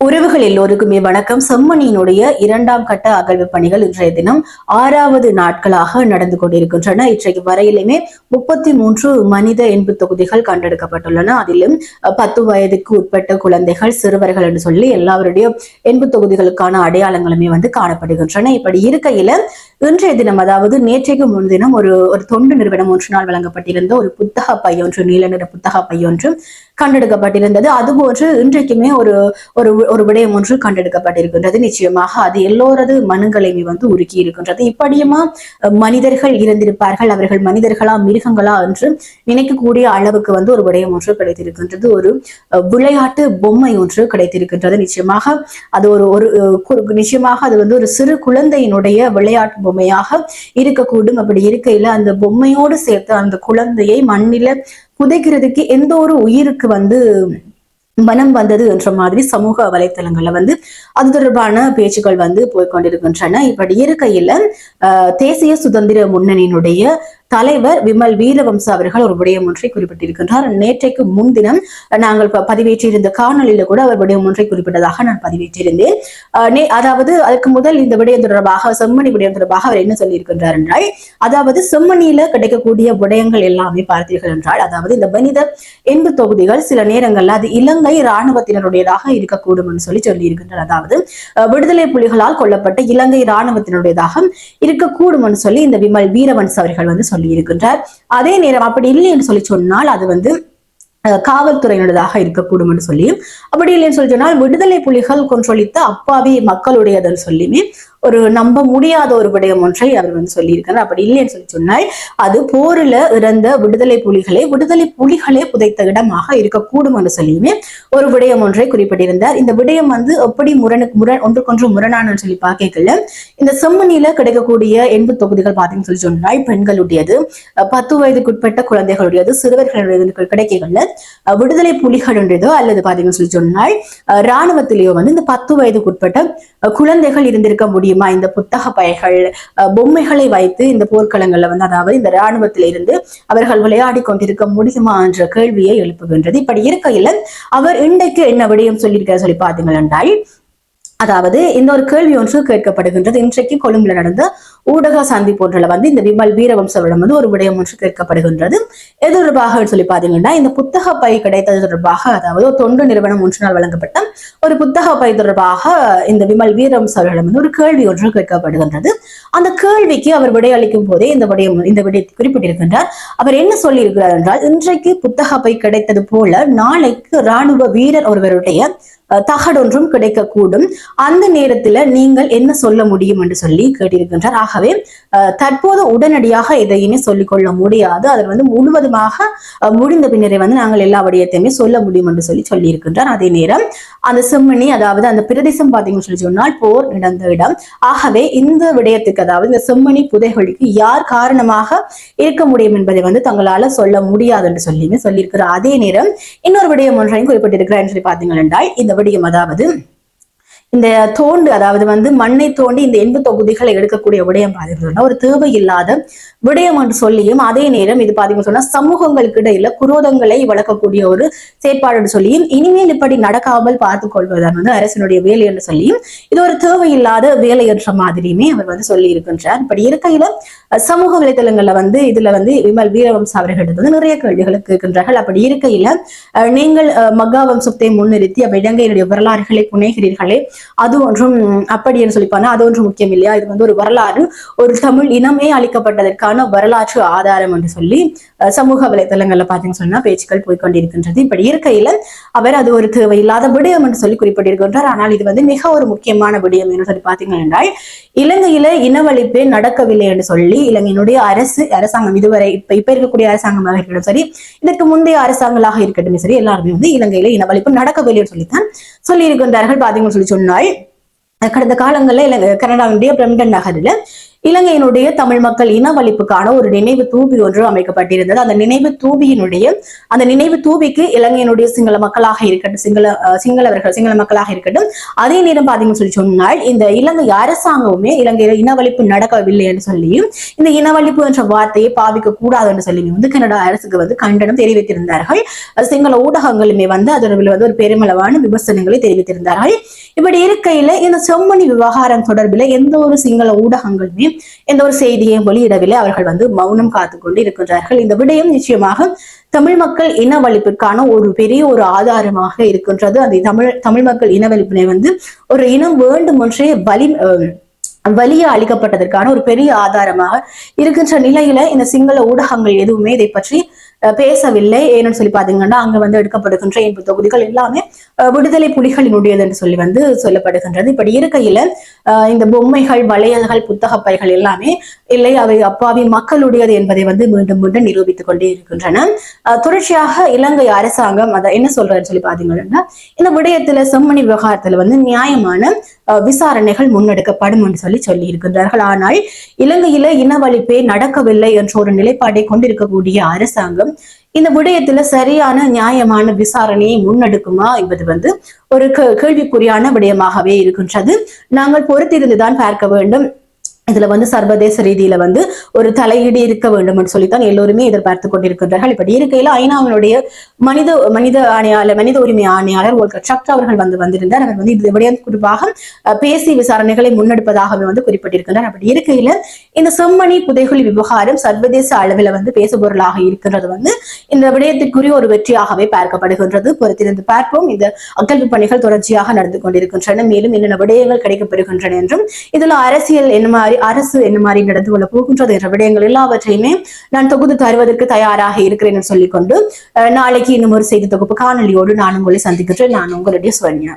உறவுகள் எல்லோருக்குமே வணக்கம். செம்மணியினுடைய இரண்டாம் கட்ட அகழ்வு பணிகள் இன்றைய தினம் ஆறாவது நாட்களாக நடந்து கொண்டிருக்கின்றன. இன்றைக்கு வரையிலுமே முப்பத்தி மூன்று மனித எண்பு தொகுதிகள் கண்டெடுக்கப்பட்டுள்ளன. அதிலும் பத்து வயதுக்கு உட்பட்ட குழந்தைகள் சிறுவர்கள் என்று சொல்லி எல்லாருடைய எண்பு தொகுதிகளுக்கான அடையாளங்களுமே வந்து காணப்படுகின்றன. இப்படி இருக்கையில இன்றைய தினம் அதாவது நேற்றைக்கு முன்தினம் ஒரு ஒரு தொண்டு நிறுவனம் ஒன்று நாள் வழங்கப்பட்டிருந்த ஒரு புத்தக பையொன்று நீல நிற புத்தக பை கண்டெடுக்கப்பட்டிருந்தது. அதுபோன்று இன்றைக்குமே ஒரு ஒரு ஒரு விடயம் ஒன்று கண்டெடுக்கப்பட்டிருக்கின்றது. நிச்சயமாக அது எல்லோரது மனங்களையுமே வந்து உருக்கி இருக்கின்றது. இப்படியுமா மனிதர்கள் இருந்திருப்பார்கள் அவர்கள் மனிதர்களா மிருகங்களா என்று நினைக்கக்கூடிய அளவுக்கு வந்து ஒரு விடயம் ஒன்று கிடைத்திருக்கின்றது. ஒரு அஹ், விளையாட்டு பொம்மை ஒன்று கிடைத்திருக்கின்றது. நிச்சயமாக அது ஒரு ஒரு நிச்சயமாக அது வந்து ஒரு சிறு குழந்தையினுடைய விளையாட்டு பொம்மையாக இருக்கக்கூடும். அப்படி இருக்கையில அந்த பொம்மையோடு சேர்த்து அந்த குழந்தையை மண்ணில புதைக்கிறதுக்கு எந்த ஒரு உயிருக்கு வந்து மனம் வந்தது என்ற மாதிரி சமூக வலைத்தளங்கள்ல வந்து அது தொடர்பான பேச்சுக்கள் வந்து போய்க்கொண்டிருக்கின்றன. இப்படி இருக்கையில தேசிய சுதந்திர முன்னணியினுடைய தலைவர் விமல் வீரவம்ச அவர்கள் ஒரு விடயம் ஒன்றை குறிப்பிட்டிருக்கின்றார். நேற்றைக்கு முன்தினம் நாங்கள் பதிவேற்றியிருந்த காணொலியில கூட அவர் விடயம் ஒன்றை குறிப்பிட்டதாக நான் பதிவேற்றிருந்தேன். அதாவது அதுக்கு முதல் இந்த விடயம் தொடர்பாக செம்மணி விடயம் தொடர்பாக அவர் என்ன சொல்லியிருக்கின்றார் என்றால் அதாவது செம்மணியில கிடைக்கக்கூடிய விடயங்கள் எல்லாமே பார்த்தீர்கள் என்றால் அதாவது இந்த மனித எண்பு தொகுதிகள் சில நேரங்கள்ல அது இலங்கை இராணுவத்தினருடையதாக இருக்கக்கூடும் என்று சொல்லி சொல்லியிருக்கின்றார். அதாவது அஹ், விடுதலை புலிகளால் கொல்லப்பட்ட இலங்கை இராணுவத்தினருடையதாக இருக்கக்கூடும் என்று சொல்லி இந்த விமல் வீரவன்ஸ் அவர்கள் வந்து சொல்லியிருக்கின்றார் அதே நேரம் அப்படி இல்லை என்று சொல்லி சொன்னால் அது வந்து காவல்துறையினதாக இருக்கக்கூடும் என்று சொல்லியும் அப்படி இல்லைன்னு சொல்லி சொன்னால் விடுதலை புலிகள் கொன்றொழித்த அப்பாவி மக்களுடையதுன்னு சொல்லியுமே ஒரு நம்ப முடியாத ஒரு விடயம் ஒன்றை அவர் வந்து சொல்லியிருக்காரு. அப்படி இல்லைன்னு சொல்லி சொன்னால் அது போரில் இறந்த விடுதலை புலிகளை விடுதலை புலிகளே புதைத்த இடமாக இருக்கக்கூடும் என்று சொல்லியுமே ஒரு விடயம் ஒன்றை குறிப்பிட்டிருந்தார். இந்த விடயம் வந்து எப்படி முரணுக்கு முரண் ஒன்றுக்கொன்று முரணானு சொல்லி பார்க்கல இந்த செம்மணியில கிடைக்கக்கூடிய எண்பு தொகுதிகள் பார்த்தீங்கன்னு சொல்லி சொன்னால் பெண்களுடையது பத்து வயதுக்குட்பட்ட குழந்தைகளுடையது சிறுவர்களுடையது கிடைக்கல விடுதலை புலிகளுடையதோ அல்லது பார்த்தீங்கன்னு சொல்லி சொன்னால் இராணுவத்திலேயோ வந்து இந்த பத்து வயதுக்குட்பட்ட குழந்தைகள் இருந்திருக்க முடியும் இந்த புத்தக பைகள் பொம்மைகளை வைத்து இந்த போர்க்களங்கள்ல வந்து அதாவது இந்த ராணுவத்தில இருந்து அவர்கள் விளையாடி கொண்டிருக்க முடியுமா என்ற கேள்வியை எழுப்புகின்றது. இப்படி இருக்கையில அவர் இன்றைக்கு என்ன விடயம் சொல்லியிருக்காரு சொல்லி பார்த்தீங்கள் என்றால் அதாவது இந்த ஒரு கேள்வி ஒன்று கேட்கப்படுகின்றது. இன்றைக்கு கொழும்புல நடந்த ஊடக சந்திப்பு ஒன்றில் வந்து இந்த விமல் வீரவம்சவரிடம் வந்து ஒரு விடயம் ஒன்று கேட்கப்படுகின்றது. எது தொடர்பாக சொல்லி பாத்தீங்கன்னா இந்த புத்தக பை கிடைத்தது தொடர்பாக அதாவது ஒரு தொண்டு நிறுவனம் ஒன்று நாள் வழங்கப்பட்ட ஒரு புத்தக பை தொடர்பாக இந்த விமல் வீரவம்சவரிடம் வந்து ஒரு கேள்வி ஒன்று கேட்கப்படுகின்றது. அந்த கேள்விக்கு அவர் விடையளிக்கும் போதே இந்த விடயம் இந்த விடயத்தை குறிப்பிட்டிருக்கின்றார். அவர் என்ன சொல்லியிருக்கிறார் என்றால் இன்றைக்கு புத்தக பை கிடைத்தது போல நாளைக்கு ராணுவ வீரர் ஒருவருடைய தகடொன்றும் கிடைக்கக்கூடும். அந்த நேரத்துல நீங்கள் என்ன சொல்ல முடியும் என்று சொல்லி கேட்டிருக்கின்றார். ஆகவே தற்போது உடனடியாக எதையுமே சொல்லிக்கொள்ள முடியாது. அதில் வந்து முழுவதுமாக முடிந்த பின்னரே வந்து நாங்கள் எல்லா விடயத்தையுமே சொல்ல முடியும் என்று சொல்லி சொல்லியிருக்கின்றார். அதே நேரம் அந்த செம்மணி அதாவது அந்த பிரதேசம் பார்த்தீங்கன்னு சொல்லி சொன்னால் போர் நடந்த இடம். ஆகவே இந்த விடயத்துக்கு அதாவது இந்த செம்மணி புதைகளுக்கு யார் காரணமாக இருக்க முடியும் என்பதை வந்து தங்களால சொல்ல முடியாது என்று சொல்லியுமே சொல்லியிருக்கிறார். அதே நேரம் இன்னொரு விடயம் ஒன்றையும் குறிப்பிட்டிருக்கிறார் என்று சொல்லி பார்த்தீங்கள் இந்த விடயம் அதாவது இந்த தோண்டு அதாவது வந்து மண்ணை தோண்டி இந்த எண்பு தொகுதிகளை எடுக்கக்கூடிய விடயம் பார்த்தீங்கன்னா ஒரு தேவையில்லாத விடயம் என்று சொல்லியும் அதே நேரம் இது பாத்தீங்கன்னு சொன்னா சமூகங்களுக்கு இடையில குரோதங்களை வளர்க்கக்கூடிய ஒரு செயற்பாடு சொல்லியும் இனிமேல் இப்படி நடக்காமல் பார்த்துக் கொள்வதுதான் வந்து அரசினுடைய வேலை என்று சொல்லியும் இது ஒரு தேவையில்லாத வேலை என்ற மாதிரியுமே அவர் வந்து சொல்லி இருக்கின்றார் இப்படி இருக்கையில சமூக வலைதளங்கள்ல வந்து இதுல வந்து விமல் வீரவம்ச அவர்களிடம் வந்து நிறைய கேள்விகளை கேட்கின்றார்கள். அப்படி இருக்கையில அஹ், நீங்கள் அஹ், மகா வம்சத்தை முன்னிறுத்தி அப்ப இலங்கையினுடைய வரலாறுகளை புனைகிறீர்களே அது ஒன்றும் அப்படி என்று சொல்லிப்பாங்க. அது ஒன்றும் முக்கியம் இல்லையா? இது வந்து ஒரு வரலாறு. ஒரு தமிழ் இனமே அளிக்கப்பட்டதற்கான வரலாற்று ஆதாரம் என்று சொல்லி சமூக வலைதளங்கள்ல பாத்தீங்கன்னு சொன்னா பேச்சுக்கள் போய்கொண்டிருக்கின்றது இப்படி இருக்கையில அவர் அது ஒரு தேவையில்லாத விடயம் என்று சொல்லி குறிப்பிட்டிருக்கின்றார். ஆனால் இது வந்து மிக ஒரு முக்கியமான விடயம் என்று சொல்லி பாத்தீங்கன்னா இலங்கையில இனவழிப்பே நடக்கவில்லை என்று சொல்லி இலங்கையினுடைய அரசு அரசாங்கம் இதுவரை இப்ப இப்ப இருக்கக்கூடிய அரசாங்கமாக இருக்கட்டும் சரி இதற்கு முந்தைய அரசாங்கங்களாக இருக்கட்டும் சரி எல்லாருமே வந்து இலங்கையில இனவழிப்பு நடக்கவில்லை என்று சொல்லித்தான் சொல்லி இருக்கின்றார்கள் பாத்தீங்கன்னு சொல்லி சொன்னால் கடந்த காலங்களில் இலங்கை கனடாவுடைய பிரம்டன் நகரில் இலங்கையினுடைய தமிழ் மக்கள் இனவழிப்புக்கான ஒரு நினைவு தூபி ஒன்று அமைக்கப்பட்டிருந்தது. அந்த நினைவு தூபியினுடைய அந்த நினைவு தூபிக்கு இலங்கையினுடைய சிங்கள மக்களாக இருக்கட்டும் சிங்கள சிங்களவர்கள் சிங்கள மக்களாக இருக்கட்டும் அதே நேரம் பாத்தீங்கன்னு சொல்லி சொன்னால் இந்த இலங்கை அரசாங்கமுமே இலங்கையில இனவழிப்பு நடக்கவில்லை என்று சொல்லியும் இந்த இனவழிப்பு என்ற வார்த்தையை பாவிக்க கூடாது என்று சொல்லி வந்து கனடா அரசுக்கு வந்து கண்டனம் தெரிவித்திருந்தார்கள். சிங்கள ஊடகங்களுமே வந்து அதற்கு வந்து ஒரு பெருமளவான விமர்சனங்களை தெரிவித்திருந்தார்கள். இப்படி இருக்கையில இந்த செம்மணி விவகாரம் தொடர்பில் எந்த ஒரு சிங்கள ஊடகங்களுமே எந்த ஒரு செய்தியையும் வெளியிடவில்லை. அவர்கள் வந்து மௌனம் காத்து கொண்டு இருக்கின்றார்கள். இந்த விடயம் நிச்சயமாக தமிழ் மக்கள் இனவழிப்பிற்கான ஒரு பெரிய ஒரு ஆதாரமாக இருக்கின்றது. அந்த தமிழ் தமிழ் மக்கள் இனவழிப்பினை வந்து ஒரு இனம் வேண்டும் என்றே வலி வலிய அளிக்கப்பட்டதற்கான ஒரு பெரிய ஆதாரமாக இருக்கின்ற நிலையில இந்த சிங்கள ஊடகங்கள் எதுவுமே இதை பற்றி பேசவில்லை. ஏன்னு சொல்லி பாத்தீங்கன்னா அங்க வந்து எடுக்கப்படுகின்ற இன்பு தொகுதிகள் எல்லாமே விடுதலை புலிகளினுடையது என்று சொல்லி வந்து சொல்லப்படுகின்றது. இப்படி இருக்கையில அஹ், இந்த பொம்மைகள் வளையல்கள் புத்தக பைகள் எல்லாமே இல்லை அவை அப்பாவி மக்களுடையது என்பதை வந்து மீண்டும் மீண்டும் நிரூபித்துக் கொண்டே இருக்கின்றன. அஹ், தொடர்ச்சியாக இலங்கை அரசாங்கம் அதை என்ன சொல்றதுன்னு சொல்லி பாத்தீங்கன்னா இந்த விடயத்துல செம்மணி விவகாரத்துல வந்து நியாயமான விசாரணைகள் முன்னெடுக்கப்படும் என்று சொல்லி சொல்லி இருக்கின்றார்கள் ஆனால் இலங்கையில இனவழிப்பே நடக்கவில்லை என்ற ஒரு நிலைப்பாட்டை கொண்டிருக்கக்கூடிய அரசாங்கம் இந்த விடயத்துல சரியான நியாயமான விசாரணையை முன்னெடுக்குமா என்பது வந்து ஒரு கே- கேள்விக்குறியான விடயமாகவே இருக்கின்றது. நாங்கள் பொறுத்திருந்துதான் பார்க்க வேண்டும். இதுல வந்து சர்வதேச ரீதியில வந்து ஒரு தலையீடு இருக்க வேண்டும் என்று சொல்லித்தான் எல்லோருமே எதிர்பார்த்து கொண்டிருக்கின்றார்கள். இப்படி இருக்கையில ஐநாவினுடைய மனித மனித ஆணையாளர் மனித உரிமை ஆணையாளர் ஒரு சக்ட் அவர்கள் வந்து வந்திருந்தார். அவர் வந்து இது விடயம் குறிப்பாக பேசி விசாரணைகளை முன்னெடுப்பதாகவே வந்து குறிப்பிட்டிருக்கின்றார். அப்படி இருக்கையில இந்த செம்மணி புதைகுழி விவகாரம் சர்வதேச அளவில் வந்து பேசுபொருளாக இருக்கின்றது வந்து இந்த விடயத்திற்குரிய ஒரு வெற்றியாகவே பார்க்கப்படுகின்றது. பொறுத்திருந்து பார்ப்போம். இந்த அகழ்வு பணிகள் தொடர்ச்சியாக நடந்து கொண்டிருக்கின்றன. மேலும் என்னென்ன விடயங்கள் கிடைக்கப்பெறுகின்றன என்றும் இதுல அரசியல் என்ன மாதிரி அரசு என்ன மாதிரி நடந்து கொள்ள போகின்றது என்ற விடயங்கள் எல்லாவற்றையுமே நான் தொகுத்து தருவதற்கு தயாராக இருக்கிறேன் சொல்லிக்கொண்டு அஹ், நாளைக்கு இன்னும் ஒரு செய்தி தொகுப்பு காணொலியோடு நான் உங்களை சந்திக்கின்றேன். நான் உங்களுடைய சுவர்யா